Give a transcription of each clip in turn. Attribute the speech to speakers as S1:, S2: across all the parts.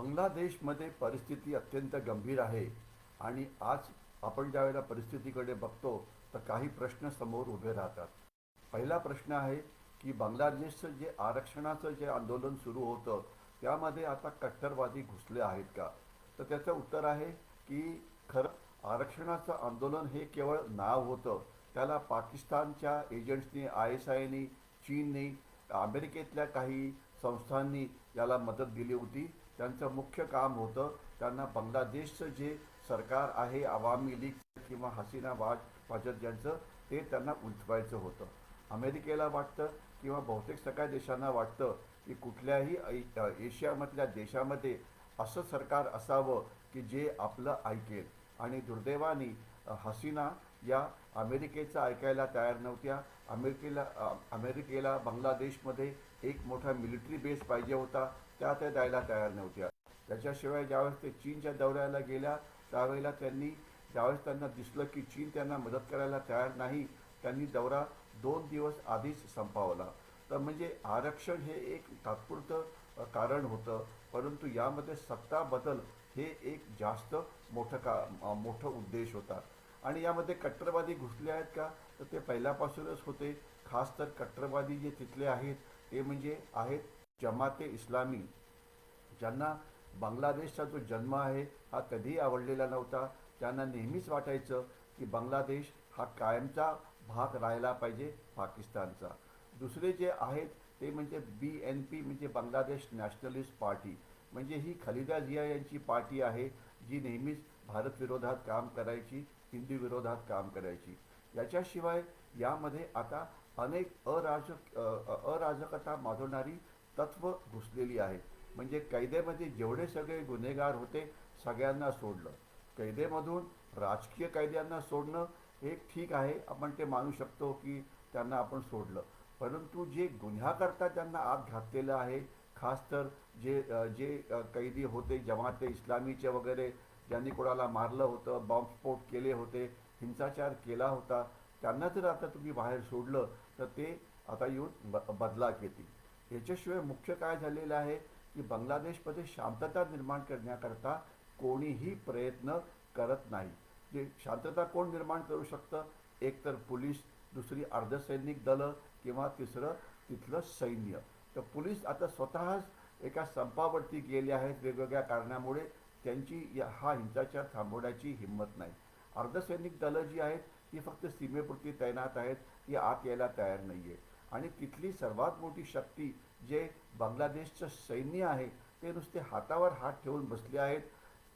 S1: बांगलादेशमध्ये परिस्थिती अत्यंत गंभीर आहे आणि आज आपण ज्यावेळेला परिस्थितीकडे बघतो तर काही प्रश्न समोर उभे राहतात. पहिला प्रश्न आहे की बांगलादेशचं जे आरक्षणाचं जे आंदोलन सुरू होतं त्यामध्ये आता कट्टरवादी घुसले आहेत का? तर त्याचं उत्तर आहे की खरं आरक्षणाचं आंदोलन हे केवळ नाव होतं. त्याला पाकिस्तानच्या एजंट्सनी आय एस आयनी चीननी अमेरिकेतल्या काही संस्थांनी याला मदत दिली होती. त्यांचं मुख्य काम होतं त्यांना बांगलादेशचं जे सरकार आहे आवामी लीग किंवा हसीना वाज वाजत यांचं ते त्यांना उंचवायचं होतं. अमेरिकेला वाटतं किंवा बहुतेक सगळ्या देशांना वाटतं की कुठल्याही ऐ- एशियामधल्या देशामध्ये असं सरकार असावं की जे आपलं ऐकेल. आणि दुर्दैवाने हसीना या अमेरिकेचं ऐकायला तयार नव्हत्या. अमेरिकेला अमेरिकेला बांगलादेशमध्ये एक मोठा मिलिटरी बेस पाहिजे होता. त्या त्या द्यायला तयार नव्हत्या. त्याच्याशिवाय ज्यावेळेस ते चीनच्या दौऱ्याला गेल्या त्यावेळेला त्यांनी ज्यावेळेस त्यांना दिसलं की चीन त्यांना मदत करायला तयार नाही त्यांनी दौरा दोन दिवस आधीच संपवला. तर म्हणजे आरक्षण हे एक तात्पुरतं कारण होतं. परंतु यामध्ये सत्ता बदल हे एक जास्त मोठं का मोठं उद्देश होता. आणि यामध्ये कट्टरवादी घुसले आहेत का? तर ते पहिल्यापासूनच होते. खास तर कट्टरवादी जे तिथले आहेत ते म्हणजे आहेत जमाते इस्लामी. ज्यांना बांगलादेशचा जो जन्म आहे हा कधीही आवडलेला नव्हता. त्यांना नेहमीच वाटायचं की बांगलादेश हा कायमचा भाग राहिला पाहिजे पाकिस्तानचा. दुसरे जे आहेत ते म्हणजे बी एन पी म्हणजे बांगलादेश नॅशनलिस्ट पार्टी. म्हणजे ही खलिदा जिया यांची पार्टी आहे जी नेहमीच भारतविरोधात काम करायची हिंदी विरोधात काम करायची. याच्याशिवाय यामध्ये आता अनेक अराजक अराजकता माजवणारी तत्व घुसलेली आहेत म्हणजे कैदेमध्ये जेवढे सगळे गुन्हेगार होते सगळ्यांना सोडलं. कैदेमधून राजकीय कैद्यांना सोडणं हे ठीक आहे आपण ते मानू शकतो की त्यांना आपण सोडलं. परंतु जे गुन्ह्याकरता त्यांना आत घातलेलं आहे खास तर जे जे कैदी होते जमाते इस्लामीचे वगैरे ज्यांनी कोणाला मारलं होतं बॉम्बस्फोट केले होते हिंसाचार केला होता त्यांना जर आता तुम्ही बाहेर सोडलं तर ते आता येऊन ब बदला घेतील. याच्याशिवाय मुख्य काय झालेलं आहे? की बांगलादेशमध्ये शांतता निर्माण करण्याकरता कोणीही प्रयत्न करत नाही. जे शांतता कोण निर्माण करू शकतं? एक तर पोलीस दुसरी अर्धसैनिक दलं किंवा तिसरं तिथलं सैन्य. तर पोलीस आता स्वतःच एका संपावरती गेले आहेत वेगवेगळ्या कारणामुळे. त्यांची या हा हिंसाचार थांबवण्याची हिंमत नाही. अर्धसैनिक दलं जी आहेत ती फक्त सीमेपुरती तैनात आहेत. ती आत यायला तयार नाही आहे आणि तिथली सर्वात मोठी शक्ती जे बांगलादेशचं सैन्य आहे ते नुसते हातावर हात ठेवून बसले आहेत.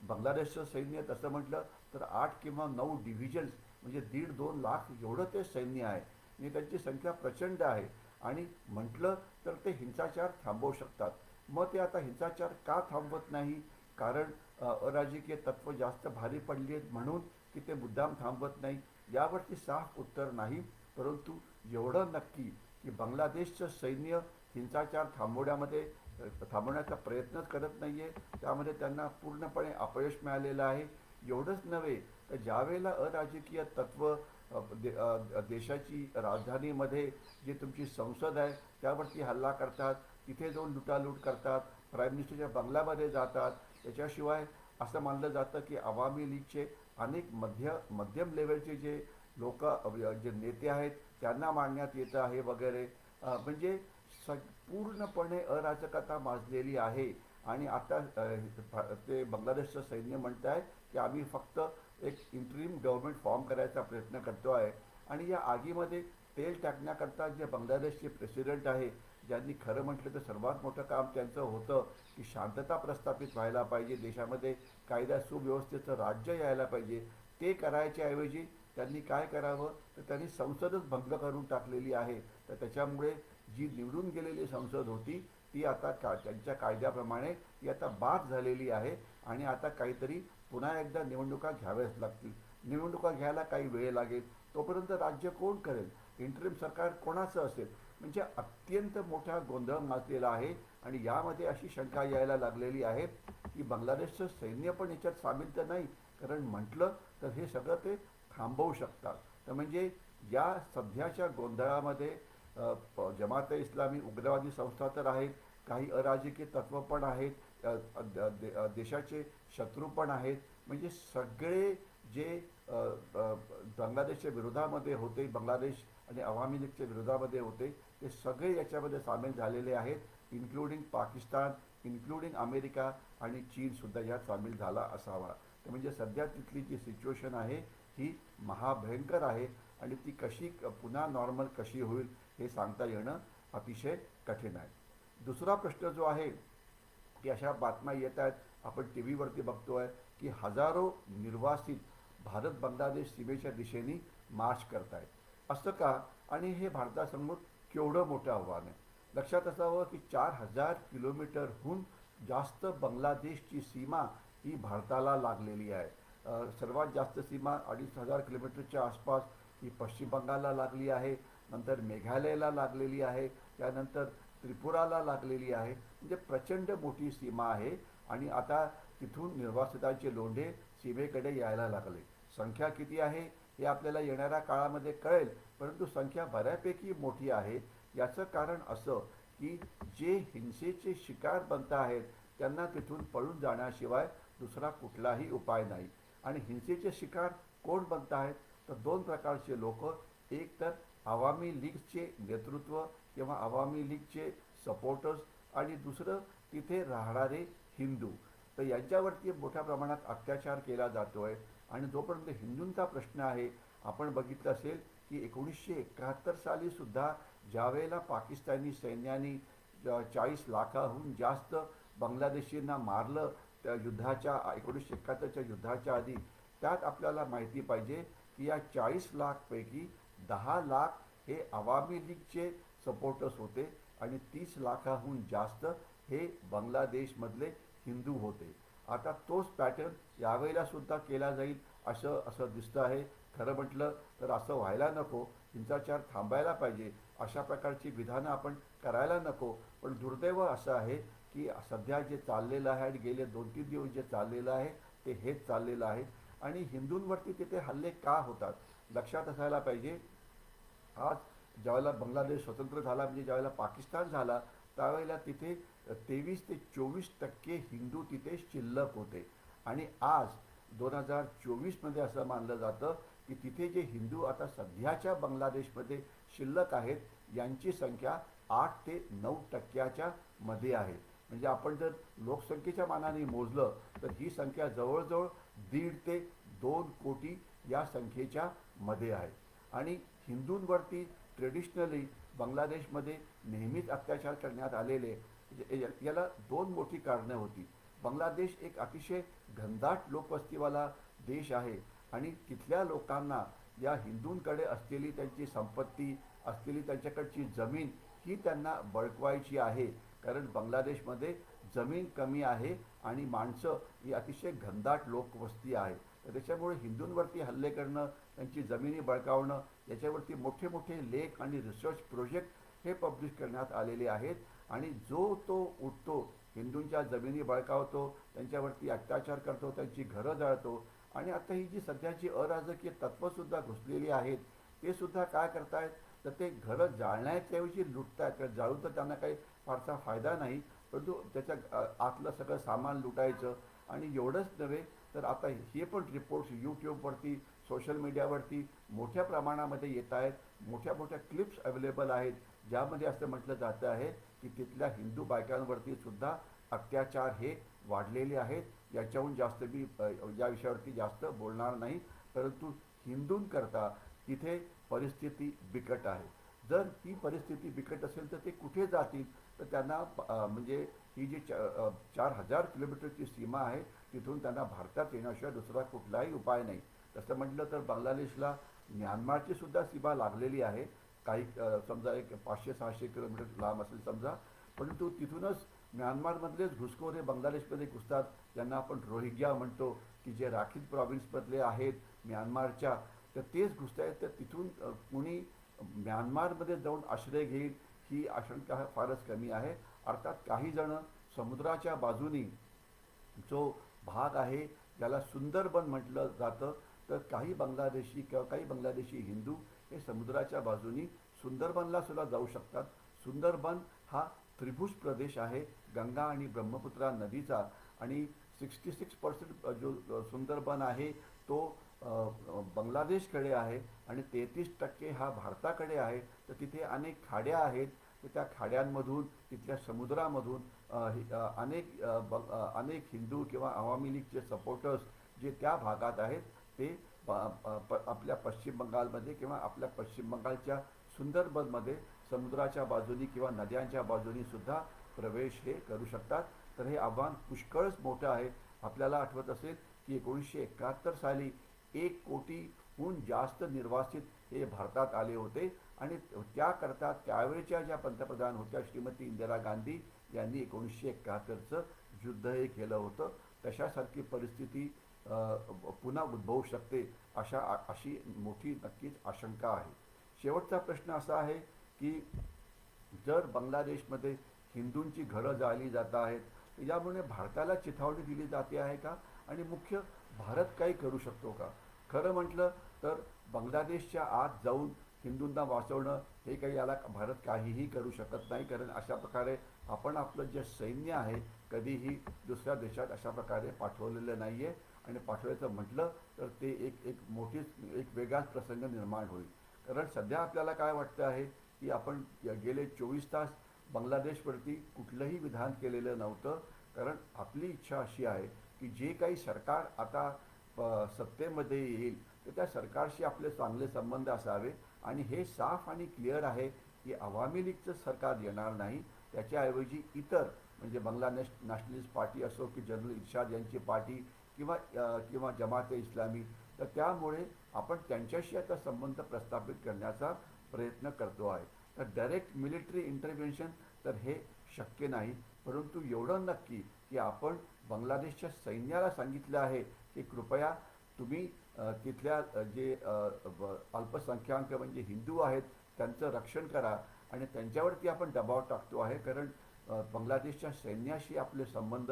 S1: बांगलादेशचं सैन्य तसं म्हटलं तर आठ किंवा नऊ डिव्हिजन्स म्हणजे दीड दोन लाख एवढं ते सैन्य आहे. आणि त्यांची संख्या प्रचंड आहे. आणि म्हटलं तर ते हिंसाचार थांबवू शकतात. मग ते आता हिंसाचार का थांबवत नाही? कारण अराजकीय तत्व जास्त भारी पडली आहेत म्हणून की ते मुद्दाम थांबवत नाही. यावरती साफ उत्तर नाही. परंतु एवढं नक्की की बांगलादेशचं सैन्य हिंसाचार थांबवण्यामध्ये थांबवण्याचा प्रयत्नच करत नाही आहे त्यामध्ये त्यांना पूर्णपणे अपयश मिळालेलं आहे. एवढंच नव्हे तर ज्यावेळेला अराजकीय तत्व दे- देशाची राजधानीमध्ये जी तुमची संसद आहे त्यावरती हल्ला करतात तिथे जाऊन लुटालूट करतात प्राईम मिनिस्टरच्या बंगल्यामध्ये जातात. त्याच्याशिवाय असं मानलं जातं की आवामी लीगचे अनेक मध्य मध्यम लेवलचे जे लोक जे नेते आहेत त्यांना मांडण्यात येतं आहे वगैरे. म्हणजे संपूर्णपणे अराजकता माजलेली आहे. आणि आता ते बांगलादेशचं सैन्य म्हणत आहे की आम्ही फक्त एक इंटरिम गव्हर्नमेंट फॉर्म करायचा प्रयत्न करतो आहे. आणि या आगीमध्ये तेल टाकण्याकरता जे बांगलादेशचे प्रेसिडेंट आहे ज्यांनी खरं म्हटलं तर सर्वात मोठं काम त्यांचं होतं की शांतता प्रस्थापित व्हायला पाहिजे. देशामध्ये कायदा सुव्यवस्थेचं राज्य यायला पाहिजे. ते करायच्या ऐवजी त्यांनी काय करावं? तर त्यांनी संसदच भंग करून टाकलेली आहे. तर त्याच्यामुळे जी निवडून गेलेली संसद होती ती आता का त्यांच्या कायद्याप्रमाणे ती आता बाद झालेली आहे आणि आता काहीतरी पुन्हा एकदा निवडणुका घ्याव्याच लागतील. निवडणुका घ्यायला काही वेळ लागेल. तोपर्यंत राज्य कोण करेल? इंटरिम सरकार कोणाचं असेल? म्हणजे अत्यंत मोठा गोंधळ माजलेला आहे आणि यामध्ये अशी शंका यायला लागलेली आहे की बांगलादेशचं सैन्य पण याच्यात सामील तर नाही. कारण म्हटलं तर हे सगळं ते थांबवू शकतात. तर म्हणजे या सध्याच्या गोंधळामध्ये जमात इस्लामी उग्रवादी संस्था तर आहेत काही अराजकीय तत्व पण आहेत देशाचे शत्रू पण आहेत. म्हणजे सगळे जे बांगलादेशच्या विरोधामध्ये होते बांगलादेश आणि अवामी लीगच्या विरोधामध्ये होते ते सगळे याच्यामध्ये सामील झालेले आहेत इन्क्लुडिंग पाकिस्तान इन्क्लुडिंग अमेरिका आणि चीनसुद्धा यात सामील झाला असावा. तर म्हणजे सध्या तिथली जी सिच्युएशन आहे ही महाभयंकर आहे आणि ती कशी पुन्हा नॉर्मल कशी होईल हे सांगता येणं अतिशय कठीण आहे. दुसरा प्रश्न जो आहे की अशा बातम्या येत आहेत आपण टी व्हीवरती बघतोय की हजारो निर्वासित भारत बांगलादेश सीमेच्या दिशेने मार्च करतायत. असं का? आणि हे भारतासमोर केवढं मोठं आव्हान आहे? लक्षात असावं की चार हजार किलोमीटरहून जास्त बांगलादेशची सीमा ही भारताला लागलेली आहे. सर्वात जास्त सीमा अडीच हजार किलोमीटरच्या आसपास ही पश्चिम बंगालला लागली आहे. नंतर मेघालयला लागलेली आहे. त्यानंतर त्रिपुराला लागलेली आहे. म्हणजे प्रचंड मोठी सीमा आहे. आणि आता तिथून निर्वासितांचे लोंढे सीमेकडे यायला लागले. संख्या किती आहे हे आपल्याला येणाऱ्या काळामध्ये कळेल. परंतु संख्या बऱ्यापैकी मोठी आहे. याचं कारण असं की जे हिंसेचे शिकार बनत आहेत त्यांना तिथून पळून जाण्याशिवाय दुसरा कुठलाही उपाय नाही. आणि हिंसेचे शिकार कोण बनत आहेत तर दोन प्रकारचे लोक. एक तर आवामी लीगचे नेतृत्व किंवा आवामी लीगचे सपोर्टर्स आणि दुसरं तिथे राहणारे हिंदू. तर यांच्यावरती मोठ्या प्रमाणात अत्याचार केला जातो आहे आणि जोपर्यंत हिंदूंचा प्रश्न आहे आपण बघितलं असेल की एकोणीसशे एकाहत्तर सालीसुद्धा ज्यावेळेला पाकिस्तानी सैन्याने चाळीस लाखाहून जास्त बांगलादेशींना मारलं त्या युद्धाच्या एकोणीसशे एकाहत्तरच्या युद्धाच्या आधी त्यात आपल्याला माहिती पाहिजे की या चाळीस लाखपैकी दहा लाख हे आवामी लीगचे सपोर्टर्स होते आणि तीस लाखाहून जास्त हे बांगलादेशमधले हिंदू होते. आता तोच पॅटर्न यावेळेला सुद्धा केला जाईल असं असं दिसतं आहे. खरं म्हटलं तर असं व्हायला नको. हिंसाचार थांबायला पाहिजे. अशा प्रकारची विधानं आपण करायला नको. पण दुर्दैव असं आहे की सध्या जे चाललेलं आहे आणि गेले दोन तीन दिवस जे चाललेलं आहे ते हेच चाललेलं आहे. आणि हिंदूंवरती तिथे हल्ले का होतात? लक्षात असायला पाहिजे. आज ज्यावेळेला बांगलादेश स्वतंत्र झाला म्हणजे ज्यावेळेला पाकिस्तान झाला त्यावेळेला तिथे तेवीस ते चोवीस टक्के हिंदू तिथे शिल्लक होते. आणि आज दोन हजार चोवीसमध्ये असं मानलं जातं की तिथे जे हिंदू आता सध्याच्या बांगलादेशमध्ये शिल्लक आहेत यांची संख्या आठ ते नऊ टक्क्याच्या मध्ये आहे. म्हणजे आपण जर लोकसंख्येच्या मानाने मोजलं तर ही संख्या जवळजवळ दीड ते दोन कोटी या संख्येच्या मध्ये आहे. आणि हिंदूंवरती ट्रेडिशनली बांगलादेशमध्ये नेहमीच अत्याचार करण्यात आलेले म्हणजे याला दोन मोठी कारणं होती. बांगलादेश एक अतिशय घनदाट लोकवस्तीवाला देश आहे आणि तिथल्या लोकांना या हिंदूंकडे असलेली त्यांची संपत्ती असलेली त्यांच्याकडची जमीन ही त्यांना बळकवायची आहे. कारण बांगलादेशमध्ये जमीन कमी आहे आणि माणसं ही अतिशय घनदाट लोकवस्ती आहे. तर त्याच्यामुळे हिंदूंवरती हल्ले करणं त्यांची जमिनी बळकावणं याच्यावरती मोठे मोठे लेख आणि रिसर्च प्रोजेक्ट हे पब्लिश करण्यात आलेले आहेत. आणि जो तो उठतो हिंदूंच्या जमिनी बळकावतो त्यांच्यावरती अत्याचार करतो त्यांची घरं जाळतो आणि आता ही जी सध्याची अराजकीय तत्त्वसुद्धा घुसलेली आहेत ते सुद्धा काय करतायत? तर ते घरं जाळण्याच्याऐवजी लुटतायत. कारण जाळून तर त्यांना काही फारसा फायदा नाही परंतु त्याच्या आतलं सगळं सामान लुटायचं आणि एवढंच नव्हे तर आता हे पण रिपोर्ट्स यूट्यूबवरती सोशल मीडियावरती मोठ्या प्रमाणामध्ये येत आहेत. मोठ्या मोठ्या क्लिप्स अवेलेबल आहेत ज्यामध्ये असं म्हटलं जातं आहे की तिथल्या हिंदू बायकांवरती सुद्धा अत्याचार हे वाढलेले आहेत. याच्याहून जास्त मी या विषयावरती जास्त बोलणार नाही. परंतु हिंदूंकरता तिथे परिस्थिती बिकट आहे. जर ही परिस्थिती बिकट असेल तर ते कुठे जातील? तर त्यांना म्हणजे ही जी चा- चार हजार किलोमीटरची सीमा आहे तिथून त्यांना भारतात येण्याशिवाय दुसरा कुठलाही उपाय नाही. तसं म्हटलं तर बांगलादेशला म्यानमारची सुद्धा सीमा लागलेली आहे. काही समजा एक पाचशे सहाशे किलोमीटर लांब असेल समजा. परंतु तिथूनच म्यानमारमधलेच घुसखोर हे बांगलादेशमध्ये घुसतात. ज्यांना आपण रोहिंग्या म्हणतो की जे राखील प्रॉव्हिन्समधले आहेत म्यानमारच्या. तर तेच घुसत आहेत तर तिथून कुणी म्यानमारमध्ये जाऊन आश्रय घेईल ही आशंका फारच कमी आहे. अर्थात काही जण समुद्राच्या बाजूनी जो भाग आहे ज्याला सुंदरबन म्हटलं जातं तर काही बांगलादेशी किंवा काही बांगलादेशी हिंदू हे समुद्राच्या बाजूनी सुंदरबनला सुद्धा जाऊ शकतात. सुंदरबन हा त्रिभुज प्रदेश आहे गंगा आणि ब्रह्मपुत्रा नदीचा. आणि सिक्स्टी सिक्स पर्सेंट जो सुंदरबन आहे तो बांगलादेशकडे आहे आणि तेहतीस टक्के हा भारताकडे आहे तर तिथे अनेक खाड्या आहेत. तर त्या खाड्यांमधून तिथल्या समुद्रामधून अनेक अनेक हिंदू किंवा आवामी लीगचे सपोर्टर्स जे त्या भागात आहेत ते प- आपल्या पश्चिम बंगालमध्ये किंवा आपल्या पश्चिम बंगालच्या सुंदरबनमध्ये समुद्राच्या बाजूनी किंवा नद्यांच्या बाजूनी सुद्धा प्रवेश हे करू शकतात. तर हे आव्हान पुष्कळच मोठं आहे. आपल्याला आठवत असेल की एकोणीसशे एकाहत्तर साली एक कोटीहून जास्त निर्वासित हे भारतात आले होते. आणि त्याकरता त्यावेळच्या ज्या पंतप्रधान होत्या श्रीमती इंदिरा गांधी यांनी एकोणीसशे एकाहत्तरचं युद्ध हे केलं होतं. तशासारखी परिस्थिती पुन्हा उद्भवू शकते अशा अशी मोठी नक्कीच आशंका आहे. शेवटचा प्रश्न असा आहे की जर बांगलादेशमध्ये हिंदूंची घरं जाळली जात आहेत यामुळे भारताला चिथावणी दिली जाते आहे का? आणि मुख्य भारत काही करू शकतो का? खरं म्हटलं तर बांगलादेशच्या आत जाऊन हिंदूंना वाचवणं हे काही याला भारत काहीही करू शकत नाही. कारण अशा प्रकारे आपण आपलं जे सैन्य आहे कधीही दुसऱ्या देशात अशा प्रकारे पाठवलेलं नाही आहे आणि पाठवायचं म्हटलं तर ते एक एक मोठीच एक वेगळाच प्रसंग निर्माण होईल. कारण सध्या आपल्याला काय वाटतं आहे की आपण गेले चोवीस तास बांगलादेशवरती कुठलंही विधान केलेलं नव्हतं. कारण आपली इच्छा अशी आहे की जे काही सरकार आता प- सत्तेमध्ये येईल तर त्या सरकारशी आपले चांगले संबंध असावे. आणि हे साफ आणि क्लिअर आहे की आवामी लीगचं सरकार येणार नाही. त्याच्याऐवजी इतर म्हणजे बांगलादेश नॅशनलिस्ट पार्टी असो की जनरल इर्शाद यांची पार्टी किंवा किंवा जमाते इस्लामी तर त्यामुळे आपण त्यांच्याशी आता संबंध प्रस्थापित करण्याचा प्रयत्न करतो आहे. तर डायरेक्ट मिलिटरी इंटरव्हेन्शन तर हे शक्य नाही. परंतु एवढं नक्की की आपण बांगलादेशच्या सैन्याला सांगितलं आहे की कृपया तुम्ही तिथल्या जे अल्पसंख्याक म्हणजे हिंदू आहेत त्यांचं रक्षण करा आणि त्यांच्यावरती आपण दबाव टाकतो आहे कारण बांगलादेशच्या सैन्याशी आपले संबंध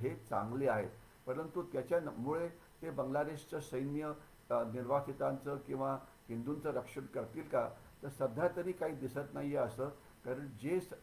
S1: हे चांगले आहेत. परंतु त्याच्यामुळे ते बांगलादेशचं सैन्य निर्वासितांचं किंवा हिंदूंचं रक्षण करतील का? तर सध्या तरी काही दिसत नाही आहे असं कारण जे स-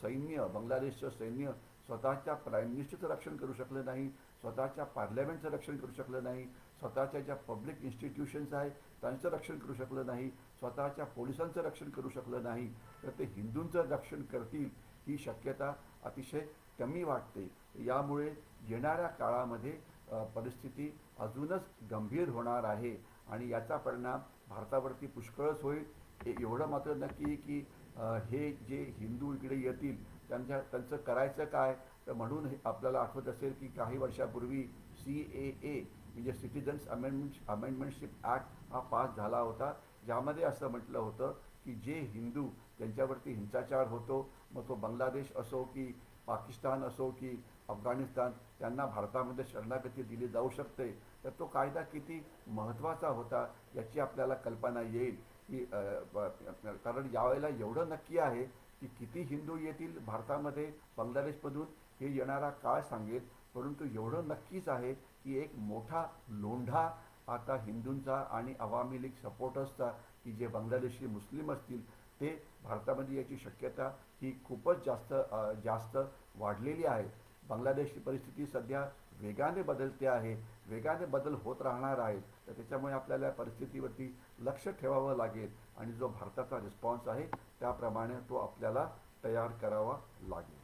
S1: सैन्य बांगलादेशचं सैन्य स्वतःच्या प्राईम मिनिस्टरचं रक्षण करू शकलं नाही स्वतःच्या पार्लमेंटचं रक्षण करू शकलं नाही स्वतःच्या ज्या पब्लिक इन्स्टिट्यूशन्स आहेत त्यांचं रक्षण करू शकलं नाही स्वतःच्या पोलिसांचं रक्षण करू शकलं नाही तर ते हिंदूंचं रक्षण करतील ही शक्यता अतिशय कमी वाटते. यामुळे येणाऱ्या काळामध्ये परिस्थिती अजूनच गंभीर होणार आहे आणि याचा परिणाम भारतावरती पुष्कळच होईल. एवढं मात्र नक्की की हे जे हिंदू इकडे येतील त्यांच्या त्यांचं करायचं काय? तर म्हणून हे आपल्याला आठवत असेल की काही वर्षापूर्वी सी ए ए म्हणजे सिटिझन्स अमेंडमेंट अमेंडमेंटशिप ॲक्ट हा पास झाला होता. ज्यामध्ये असं म्हटलं होतं की जे हिंदू त्यांच्यावरती हिंसाचार होतो मग तो बांगलादेश असो की पाकिस्तान असो की अफगाणिस्तान त्यांना भारतामध्ये शरणागती दिली जाऊ शकते. तर तो कायदा किती महत्त्वाचा होता याची आपल्याला कल्पना येईल. की कारण यावेळेला एवढं नक्की आहे की किती हिंदू येतील भारतामध्ये बांगलादेशमधून हे येणारा काळ सांगेल. परंतु एवढं नक्कीच आहे की एक मोठा लोंढा आता हिंदूंचा आणि आवामी लीग सपोर्टर्सचा की जे बांगलादेशी मुस्लिम असतील ते भारतामध्ये याची शक्यता ही खूपच जास्त जास्त वाढलेली आहे. बांगलादेशची परिस्थिती सध्या वेगाने बदलते आहे. वेगाने बदल होत राहणार आहे. तर त्याच्यामुळे आपल्याला परिस्थितीवरती लक्ष ठेवावं लागेल. आणि जो भारताचा रिस्पॉन्स आहे त्याप्रमाणे तो आपल्याला तयार करावा लागेल.